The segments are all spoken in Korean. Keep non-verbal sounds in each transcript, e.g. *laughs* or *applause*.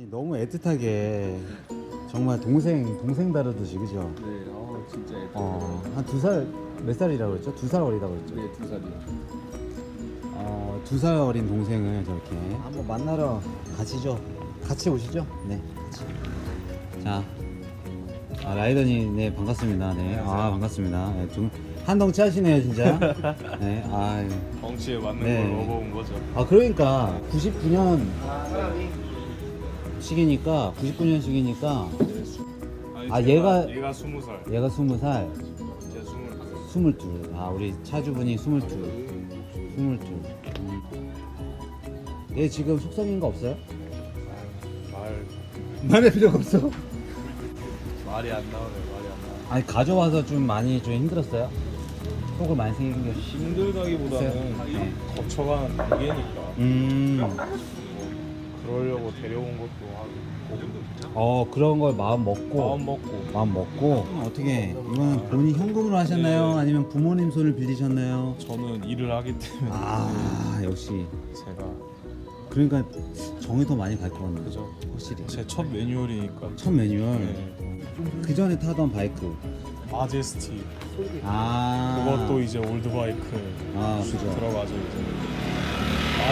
아니 너무 애틋하게 정말 동생 동생 다루듯이 그죠? 네, 아 진짜 예뻐요. 어, 한 두 살 몇 살이라고 그랬죠? 두 살 어리다고 그랬죠? 네, 두 살이요. 어, 두 살 어린 동생을 저렇게 한번 만나러 가시죠. 같이 오시죠? 네, 같이. 자, 아, 라이더님, 네 반갑습니다. 네, 아 반갑습니다. 네, 좀 한덩치 하시네요, 진짜. *laughs* 네, 아, 덩치에 맞는 네. 걸 얻어온 거죠. 아 그러니까 99년 시기니까 99년식이니까 아니, 아, 얘가- 얘가 스무 살, 얘가 20살, 제가 스물. 22. 아 우리 차주분이 22. 22. 음. 얘 지금 속성인 거 없어요? 말 말할 필요가 없어. 말이 안 나오네, 말이 안 나와. 아니 가져와서 좀 많이 좀 힘들었어요. 속을 많이 생겨. 힘들다기보다는 네. 거쳐가는 단계니까 음. 그러려고 데려온 것도 하고 어 그런 걸 마음 먹고 마음 먹고 마음 먹고 어떻게 이건 본인 현금으로 하셨나요? 네. 아니면 부모님 손을 빌리셨나요? 저는 일을 하기 때문에 아 역시 제가 그러니까 정이 더 많이 갈 것 같네. 그죠. 확실히. 제 첫 매뉴얼이니까 첫 매뉴얼. 네. 그 전에 타던 바이크. 마제스티 아. 그것도 이제 올드 바이크 아 그죠. 들어가죠 이제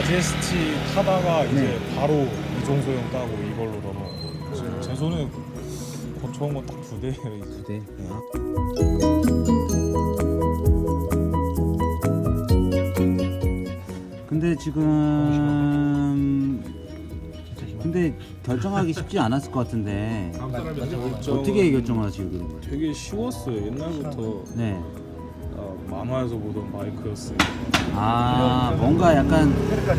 마제스티 타다가 이제 네. 바로 이종소 형 따고 이걸로 넘어 지금 제 손에 거쳐온 건 딱 두 대예요 이제 두 대. *laughs* 네. 근데 지금 근데 결정하기 쉽지 않았을 것 같은데 어떻게 결정하시게 된 거예요? 되게 쉬웠어요 옛날부터 네. 아, 만화에서 보던 바이크였어요 아 뭔가 약간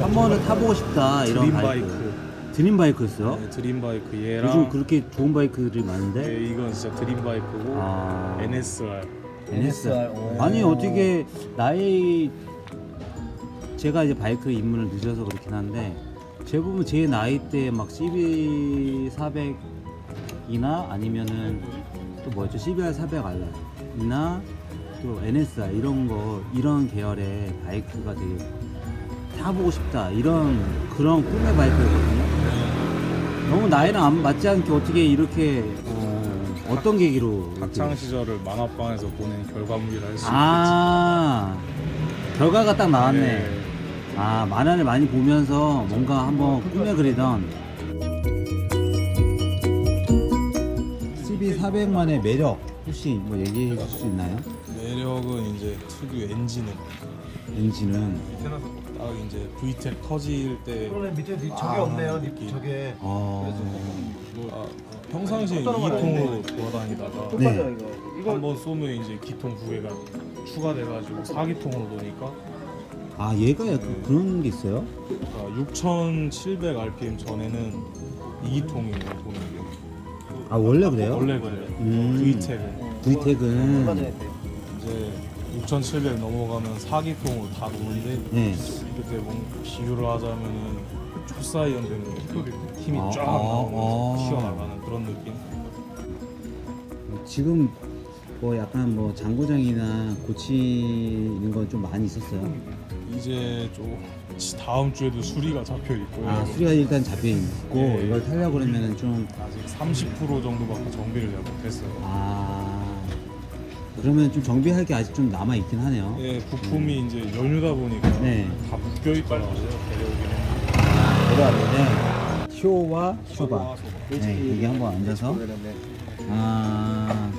한 번은 타보고 싶다 이런 드림 바이크. 바이크 드림 바이크였어요? 네, 드림 바이크 얘랑 요즘 그렇게 좋은 바이크들이 많은데. 네, 이건 진짜 드림 바이크고 아. NSR NSR. 아니 어떻게 나이 제가 이제 바이크 입문을 늦어서 그렇긴 한데 제 보면 제 나이 때 막 CB 400이나 아니면은 또 뭐였죠 CBR 400R이나 또 NSR 이런 거 이런 계열의 바이크가 되게 타보고 싶다 이런 그런 꿈의 바이크였거든요. 너무 나이랑 안 맞지 않게 어떻게 이렇게 어, 어떤 계기로 학창 시절을 만화방에서 보낸 결과물이라 할수 있겠지 아 결과가 딱 나왔네. 네. 아 만화를 많이 보면서 뭔가 한번 꿈에 그리던 CB 400만의 매력 혹시 뭐 얘기해 줄 수 있나요? 매력은 이제 특유 엔진은 엔진은 딱 이제 VTEC 터질 때 그러네 밑에 니- 저게 아, 없네요. 니- 느낌. 저게 어 아, 평상시에 2통으로 돌아다니다가 네. 한번 쏘면 이제 기통 두 개가 추가돼가지고 4기통으로 도니까 아 얘가 약간 그런 게 있어요? 6,700 rpm 전에는 2기통이에요 도는 게 아 원래 그래요? 원래 그래요 음. VTEC은 VTEC은 이제 6,700 넘어가면 4기통으로 다 도는데 네. 그때 뭐 비유를 하자면은 초사이언 되는 그 힘이 아, 쫙 아, 나오고 아. 튀어나가는 그런 느낌 지금 뭐 약간 뭐 장고장이나 고치는 건 좀 많이 있었어요. 이제 좀 지- 다음 주에도 수리가 잡혀 있고요 아 수리가 일단 잡혀 있고 예. 이걸 타려고 그러면은 좀 아직 30% 정도밖에 정비를 잘 못했어요. 아 그러면 좀 정비할 게 아직 좀 남아 있긴 하네요. 예, 부품이 이제 연유다 보니까 네. 다 묶여 있더라고요. 데려오기는. 그다음에 쇼와 쇼바. 네 여기 한번 앉아서 아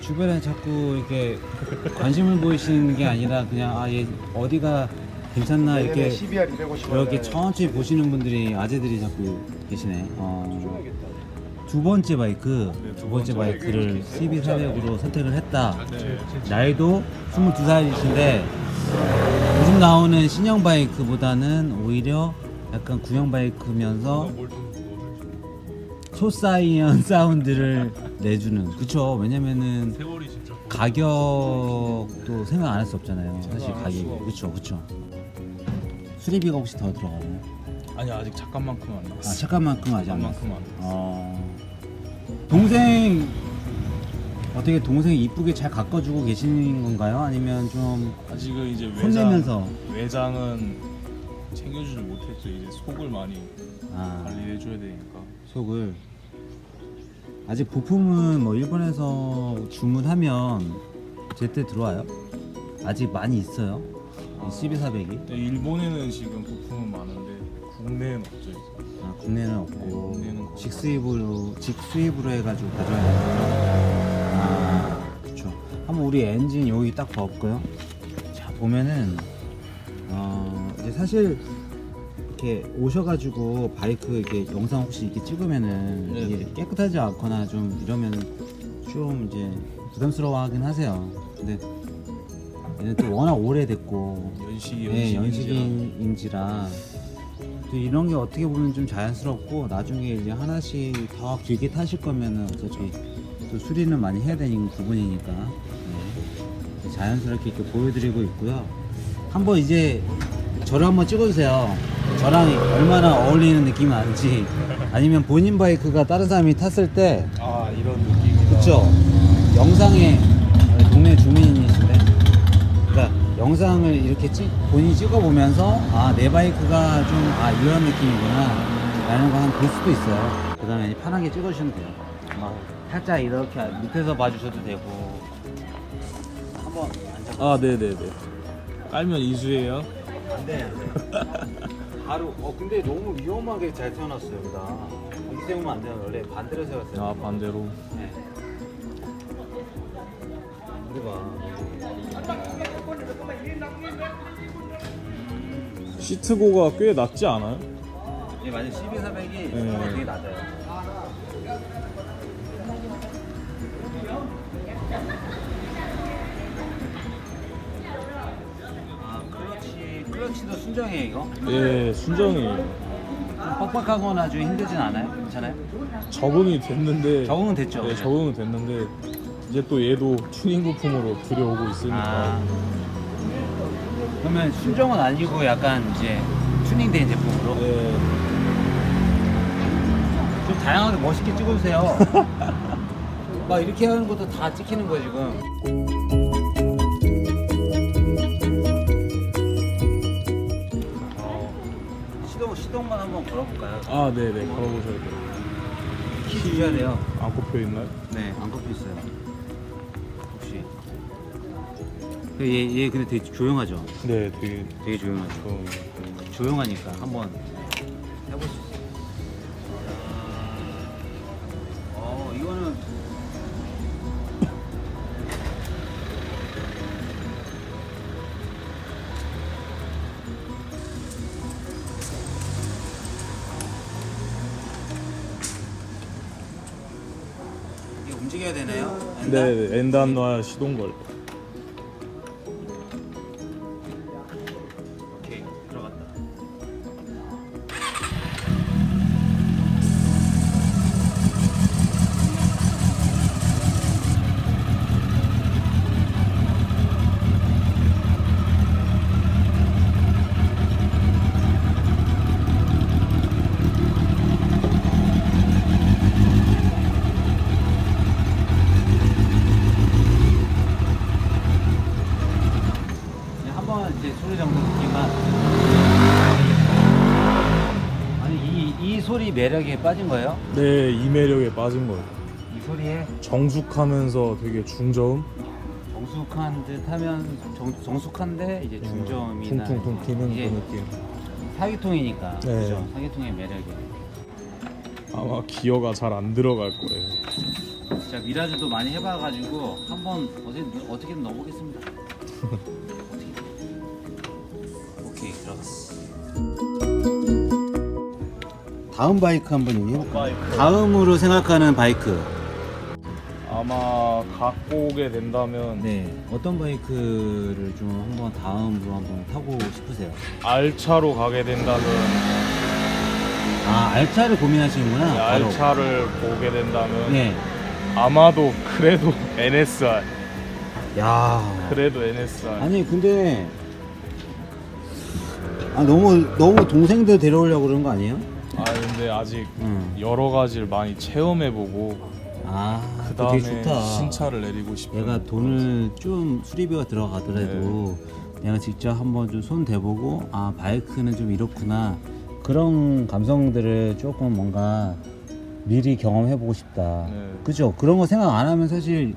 주변에 자꾸 이렇게 관심을 보이시는 게 아니라 그냥 아 얘 어디가 괜찮나 이렇게 CBR 250. 이렇게 천천히 보시는 분들이 아재들이 자꾸 계시네. 어, 두 번째 바이크, 네, 두 두 번째 번째 바이크를 CB400으로 선택을 했다. 네. 나이도 22살이신데 요즘 나오는 신형 바이크보다는 오히려 약간 구형 바이크면서 초사이언 *laughs* 사운드를 내주는. 그쵸? 왜냐면은 가격도 생각 안 할 수 없잖아요. 사실 가격이. 그쵸 그쵸. 수리비가 혹시 더 들어가나요? 아니 아직 잠깐만큼 안아 나왔어. 잠깐만큼 아직 안 잠깐만큼 나왔어요 안 나왔어. 어... 동생 어떻게 동생 이쁘게 잘 가꿔주고 계시는 건가요? 아니면 좀 아직은 이제 외장 혼내면서 외장은 챙겨주지 못했죠. 이제 속을 많이 아 관리해 줘야 되니까. 속을 아직 부품은 뭐 일본에서 주문하면 제때 들어와요? 아직 많이 있어요? 이 CB400이? 근데 일본에는 지금 부품은 많은데 국내에는 없죠. 이제. 아, 국내는 네, 없고 국내는 거의 직수입으로 직수입으로 해가지고 가져와야 되는 거죠. 아, 그렇죠. 한번 우리 엔진 여기 딱 봐볼까요? 자 보면은 어 이제 사실 이렇게 오셔가지고 바이크 이렇게 영상 혹시 이렇게 찍으면은 네. 이게 깨끗하지 않거나 좀 이러면은 좀 이제 부담스러워하긴 하세요. 근데 얘는 또 워낙 오래됐고 연식이 네, 연식인지라. 연식인지라 또 이런 게 어떻게 보면 좀 자연스럽고 나중에 이제 하나씩 더 길게 타실 거면은 어차피 또 수리는 많이 해야 되는 부분이니까 네. 자연스럽게 이렇게 보여드리고 있고요. 한번 이제 저를 한번 찍어주세요. 저랑 얼마나 어울리는 느낌이 나는지 아니면 본인 바이크가 다른 사람이 탔을 때 아 이런 느낌이다. 그쵸 영상에 동네 그러니까 영상을 이렇게 찍 본인이 찍어보면서 아 내 바이크가 좀 아 이런 느낌이구나 라는 거 한 볼 수도 있어요 그 다음에 편하게 찍어주시면 돼요 막 살짝 이렇게 밑에서 봐주셔도 되고 한번 앉아 아 네네네. 깔면 이수예요. 안 돼 안 돼 *laughs* 바로 어 근데 너무 위험하게 잘 세워놨어요 여기다 여기 세우면 안 돼요 원래 반대로 세웠어요 아 반대로. 네. 우리 봐. 시트고가 꽤 낮지 않아요? 예, 맞아요. 12,400이 네. 되게 낮아요. 아, 클러치, 클러치도 순정이에요, 이거? 예 순정이에요. 좀 빡빡하거나 좀 힘들진 않아요? 괜찮아요? 적응이 됐는데. 적응은 됐죠? 네 적응은 됐는데 이제 또 얘도 튜닝 부품으로 들여오고 있으니까. 아. 그러면 순정은 아니고 약간 이제 튜닝된 제품으로? 네. 좀 다양하게 멋있게 찍어주세요. *laughs* 막 이렇게 하는 것도 다 찍히는 거예요 지금. 어, 시동 시동만 한번 걸어볼까요? 아 네네 걸어보셔야 돼요. 키 주셔야 돼요. 안 꼽혀 있나요? 네, 안 꺾여 있어요. 얘, 얘 근데 되게 조용하죠? 네 되게 되게 조용하죠. 좀 조용하니까 한번 해볼 수 있어요. 어, 이거는 이게 움직여야 되나요? 엔다? 네 엔단과 시동걸. 매력에 빠진 거예요? 네 이 매력에 빠진 거예요. 이 소리에 정숙하면서 되게 중저음. 정숙한 듯 하면 정, 정숙한데 이제 중저음이나 퉁퉁퉁 튀는 그 이게 느낌. 사기통이니까 네. 그죠? 사기통의 매력이 아마 기어가 잘 안 들어갈 거예요. 진짜 미라주도 많이 해봐가지고 한번 어떻게 어떻게든 넣어보겠습니다 *laughs* 다음 바이크 한번 얘기해볼까? 바이크. 다음으로 생각하는 바이크 아마 갖고 오게 된다면 네 어떤 바이크를 좀 한번 다음으로 한번 타고 싶으세요? 알차로 가게 된다면 아 알차를 고민하시는구나 네, 바로. 알차를 보게 된다면 네. 아마도 그래도 *laughs* NSR 야. 그래도 NSR 아니 근데 아 너무 너무 동생들 데려오려고 그러는 거 아니에요? 아 근데 아직 응. 여러 가지를 많이 체험해보고 아, 그 그거 다음에 좋다. 신차를 내리고 싶은 얘가 돈을 좀 수리비가 들어가더라도 내가 직접 한번 좀 손 대보고 아 바이크는 좀 이렇구나 그런 감성들을 조금 뭔가 미리 경험해보고 싶다. 네. 그죠? 그런 거 생각 안 하면 사실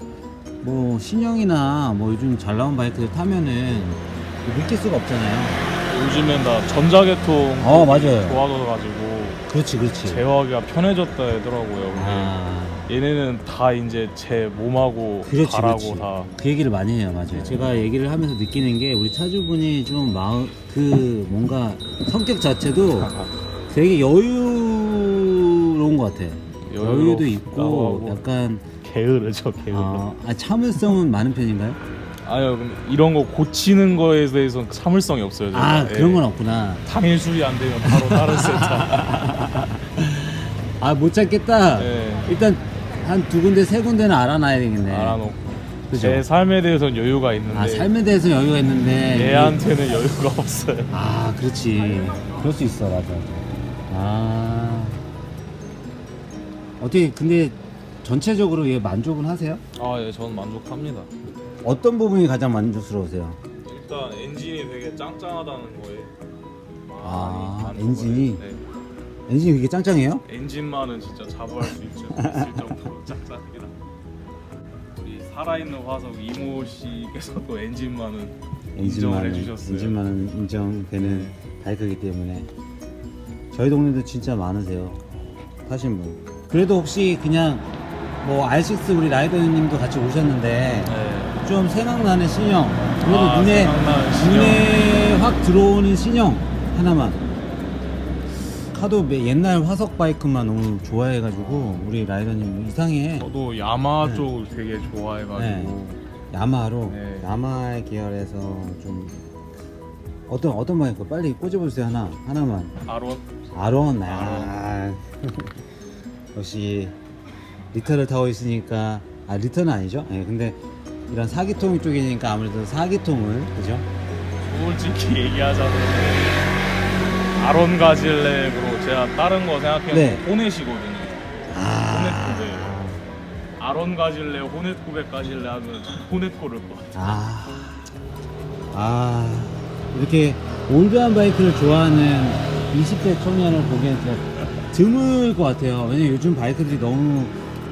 뭐 신형이나 뭐 요즘 잘 나온 바이크들 타면은 느낄 수가 없잖아요. 요즘엔 다 전자계통 어 맞아요. 좋아져가지고 그렇지 그렇지. 제어하기가 편해졌다 하더라고요. 근데 아 얘네는 다 이제 제 몸하고 그렇지 발하고 그렇지. 다 그 얘기를 많이 해요 맞아요. 제가 얘기를 하면서 느끼는 게 우리 차주분이 좀 마음 그 뭔가 성격 자체도 *laughs* 되게 여유로운 것 같아. 여유도 있고 하고 약간 게으르죠 게으르. 아, 아, 참을성은 많은 편인가요? 아니요 이런 거 고치는 거에 대해서 참을성이 없어요. 제가. 아 예. 그런 건 없구나. 당일 수리 안 되면 바로 다른 *laughs* 세타. 아못 찾겠다. 네. 일단 한 두 군데 세 군데는 알아놔야 되겠네. 알아놓고 그죠? 제 삶에 대해서는 여유가 있는데 아 삶에 대해서 여유가 있는데 얘한테는 여유가 없어요. 아 그렇지. 그럴 수 있어 맞아. 아 어떻게 근데 전체적으로 얘 만족은 하세요? 아 예, 저는 만족합니다. 어떤 부분이 가장 만족스러우세요? 일단 엔진이 되게 짱짱하다는 거에 아, 많이 만족을 엔진이? 해요. 네. 엔진이 그렇게 짱짱해요? 엔진만은 진짜 자부할 수 있죠. 있을 정도로 짱짱합니다. 우리 살아있는 화석 이모 씨께서도 엔진만은 인정을 해주셨어요. 엔진만은 인정되는 바이크이기 때문에 저희 동네도 진짜 많으세요 타신 분 그래도 혹시 그냥 뭐 R6 우리 라이더님도 같이 오셨는데 네. 좀 생각나는 신형. 그래도 아, 눈에 생각나는 신형. 눈에 확 들어오는 신형 하나만. 하도 매- 옛날 화석 바이크만 너무 좋아해가지고 우리 라이더님 이상해. 저도 야마 네. 쪽을 되게 좋아해가지고. 네. 야마로? 네. 야마 계열에서 좀 어떤 어떤 바이크? 빨리 꽂아보세요 하나. 하나만. 아론? 아론? 아. *laughs* 역시 리터를 타고 있으니까. 아 리터는 아니죠? 예 근데 이런 사기통 쪽이니까 아무래도 사기통을 그죠 솔직히 얘기하자면 아론 가질렉으로 제가 다른 거 생각해도 네. 호넷이거든요. 아, 호넷 아론 가질레, 호넷 900 가질레 하면 호넷 고를 것 같아요. 아, 아 이렇게 올드한 바이크를 좋아하는 20대 청년을 보기엔 진짜 드물 것 같아요. 왜냐면 요즘 바이크들이 너무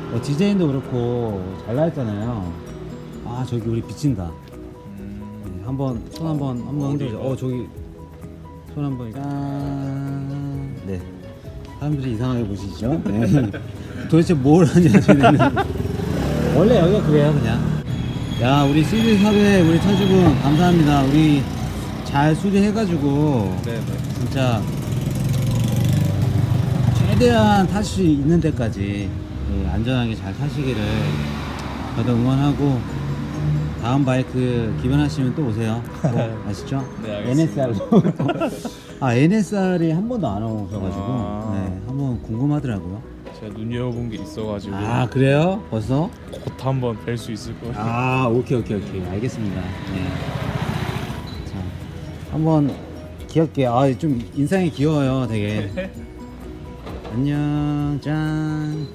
뭐 디자인도 그렇고 잘 나왔잖아요. 아 저기 우리 비친다. 네, 한번 손 한번 한번 흔들죠. 어 저기 손 한번 짠. 네. 사람들이 이상하게 보시죠. 네. *laughs* 도대체 뭘 하냐 쟤네는. 원래 여기가 그래요 그냥. 야 우리 CD 섭외 우리 차주분 감사합니다. 우리 잘 수리해가지고 네 네. 진짜 최대한 탈 수 있는 데까지 예, 안전하게 잘 타시기를 저도 응원하고 다음 바이크 기변하시면 또 오세요. 꼭 *laughs* 아시죠? 네, 알겠습니다. NSR로. *laughs* 아 NSR이 한 번도 안 오셔가지고 아. 네, 한번 궁금하더라고요. 제가 눈여겨본 게 있어가지고 아 그래요? 벌써? 곧 한번 뵐 수 있을 거예요. 아 오케이 오케이 오케이 알겠습니다. 네. 자 한번 귀엽게 아 좀 인상이 귀여워요 되게. *laughs* 안녕 짠.